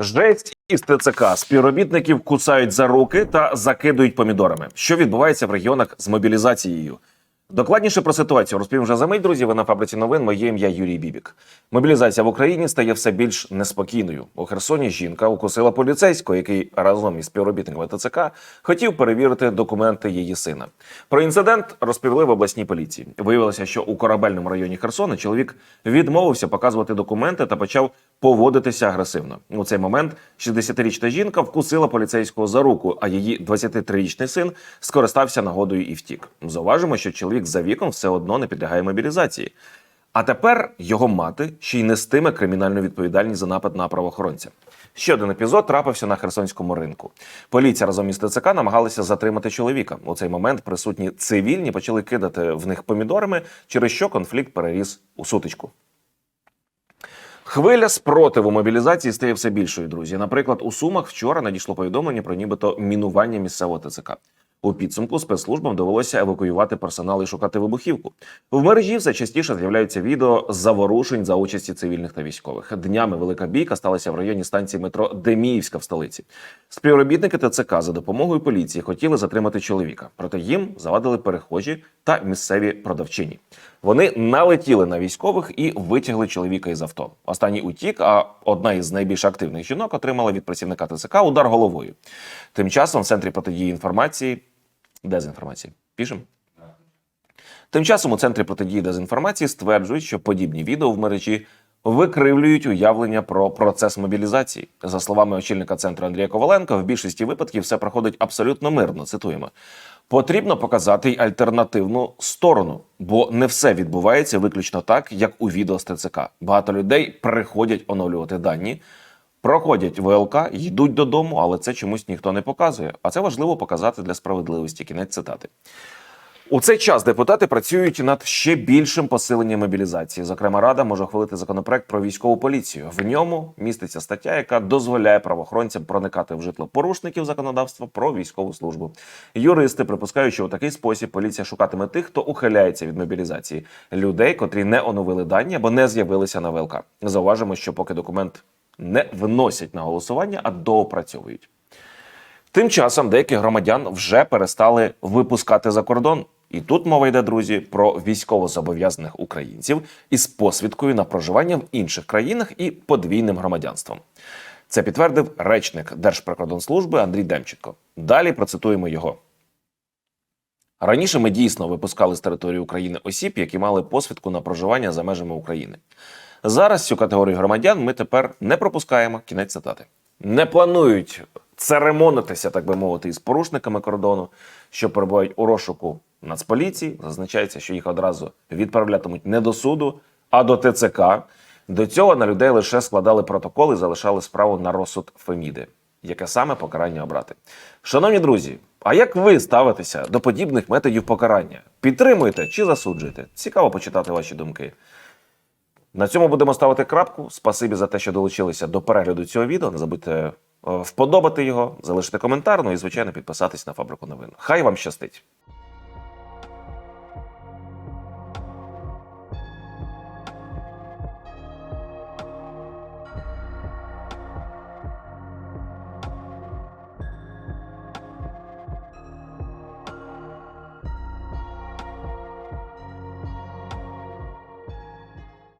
Жесть із ТЦК співробітників кусають за руки та закидують помідорами. Що відбувається в регіонах з мобілізацією? Докладніше про ситуацію розповім вже за мить, друзі. Ви на фабриці новин. Моє ім'я Юрій Бібік. Мобілізація в Україні стає все більш неспокійною. У Херсоні жінка укусила поліцейського, який разом із співробітниками ТЦК хотів перевірити документи її сина. Про інцидент розповіли в обласній поліції. Виявилося, що у корабельному районі Херсона чоловік відмовився показувати документи та почав поводитися агресивно. У цей момент 60-річна жінка вкусила поліцейського за руку, а її 23-річний син скористався нагодою і втік. Зауважимо, що чоловік за віком все одно не підлягає мобілізації. А тепер його мати ще й нестиме кримінальну відповідальність за напад на правоохоронця. Ще один епізод трапився на Херсонському ринку. Поліція разом із ТЦК намагалися затримати чоловіка. У цей момент присутні цивільні почали кидати в них помідорами, через що конфлікт переріс у сутичку. Хвиля спротиву мобілізації стає все більшою, друзі. Наприклад, у Сумах вчора надійшло повідомлення про нібито мінування місцевого ТЦК. У підсумку спецслужбам довелося евакуювати персонал і шукати вибухівку. В мережі все частіше з'являються відео заворушень за участі цивільних та військових. Днями велика бійка сталася в районі станції метро Деміївська в столиці. Співробітники ТЦК за допомогою поліції хотіли затримати чоловіка, проте їм завадили перехожі та місцеві продавчині. Вони налетіли на військових і витягли чоловіка із авто. Останній утік, а одна із найбільш активних жінок отримала від працівника ТЦК удар головою. Тим часом в центрі протидії інформації дезінформації. Пішем? Тим часом у центрі протидії дезінформації стверджують, що подібні відео в мережі викривлюють уявлення про процес мобілізації. За словами очільника центру Андрія Коваленка, в більшості випадків все проходить абсолютно мирно. Цитуємо. Потрібно показати й альтернативну сторону, бо не все відбувається виключно так, як у відео з ТЦК. Багато людей приходять оновлювати дані, проходять ВЛК, йдуть додому, але це чомусь ніхто не показує. А це важливо показати для справедливості. Кінець цитати. У цей час депутати працюють над ще більшим посиленням мобілізації. Зокрема, рада може ухвалити законопроект про військову поліцію. В ньому міститься стаття, яка дозволяє правоохоронцям проникати в житло порушників законодавства про військову службу. Юристи припускають, що у такий спосіб поліція шукатиме тих, хто ухиляється від мобілізації, людей, котрі не оновили дані або не з'явилися на ВЛК. Зауважимо, що поки документ не виносять на голосування, а доопрацьовують. Тим часом деяких громадян вже перестали випускати за кордон. І тут мова йде, друзі, про військовозобов'язаних українців із посвідкою на проживання в інших країнах і подвійним громадянством. Це підтвердив речник Держприкордонслужби Андрій Демченко. Далі процитуємо його. Раніше ми дійсно випускали з території України осіб, які мали посвідку на проживання за межами України. Зараз цю категорію громадян ми тепер не пропускаємо. Кінець цитати. Не планують церемонитися, так би мовити, із порушниками кордону, що перебувають у розшуку Нацполіції. Зазначається, що їх одразу відправлятимуть не до суду, а до ТЦК. До цього на людей лише складали протоколи і залишали справу на розсуд Феміди. Яке саме покарання обрати? Шановні друзі, а як ви ставитеся до подібних методів покарання? Підтримуєте чи засуджуєте? Цікаво почитати ваші думки. На цьому будемо ставити крапку. Спасибі за те, що долучилися до перегляду цього відео. Не забудьте е, вподобати його, залишити коментар, ну і звичайно підписатись на фабрику новин. Хай вам щастить!